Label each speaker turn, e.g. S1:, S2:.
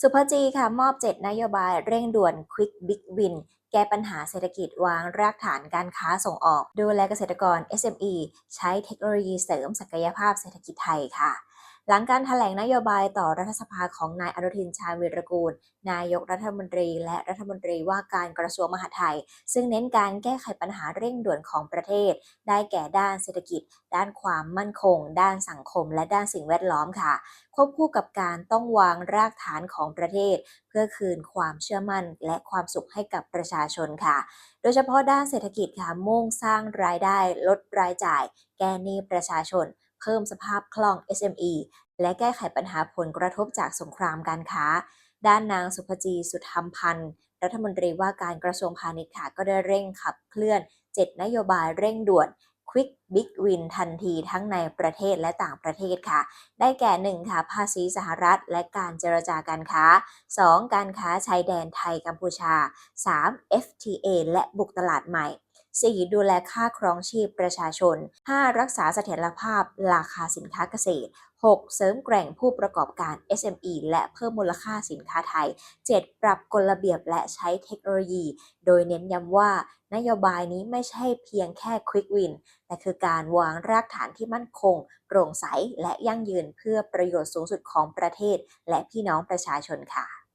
S1: สุภจีค่ะมอบ 7 นโยบายเร่งด่วน Quick Big Win แก้ปัญหาเศรษฐกิจวางรากฐานการค้าส่งออก ดูแลเกษตรกร SME ใช้เทคโนโลยีเสริมศักยภาพเศรษฐกิจไทยค่ะ หลังการถแถลงนโยบายต่อรัฐสภาของนายอนุทินชาญวีรกูล นายกรัฐมนตรี และรัฐมนตรีว่าการกระทรวงมหาดไทย ซึ่งเน้นการแก้ไขปัญหาเร่งด่วนของประเทศ ได้แก่ด้านเศรษฐกิจ ด้านความมั่นคง ด้านสังคม และด้านสิ่งแวดล้อมค่ะ ควบคู่กับการต้องวางรากฐานของประเทศ เพื่อคืนความเชื่อมั่น และความสุขให้กับประชาชนค่ะ โดยเฉพาะด้านเศรษฐกิจค่ะมุ่งสร้างรายได้ลดรายจ่ายแก้หนี้ประชาชน เพิ่มสภาพคล่อง SME และแก้ไขปัญหาผลกระทบจากสงครามการค้า ด้านนางสุภจีสุธรรมพันธ์รัฐมนตรีว่าการกระทรวงพาณิชย์ค่ะก็ได้เร่งขับเคลื่อน 7 นโยบายเร่งด่วน Quick Big Win ทันทีทั้งในประเทศและต่างประเทศค่ะ ได้แก่ 1 ค่ะภาษีสหรัฐ และการเจรจาการค้า 2. การค้าชายแดนไทยกัมพูชา 3. FTA และบุกตลาดใหม่ 4. ดูแลค่าครองชีพประชาชน 5. รักษาเสถียรภาพราคาสินค้าเกษตร 6. เสริมแกร่งผู้ประกอบการ SME และเพิ่มมูลค่าสินค้าไทย 7. ปรับกฎระเบียบและใช้เทคโนโลยี โดยเน้นย้ำว่านโยบายนี้ไม่ใช่เพียงแค่ Quick Win แต่คือการวางรากฐานที่มั่นคง โปร่งใสและยั่งยืนเพื่อประโยชน์สูงสุดของประเทศ และพี่น้องประชาชนค่ะ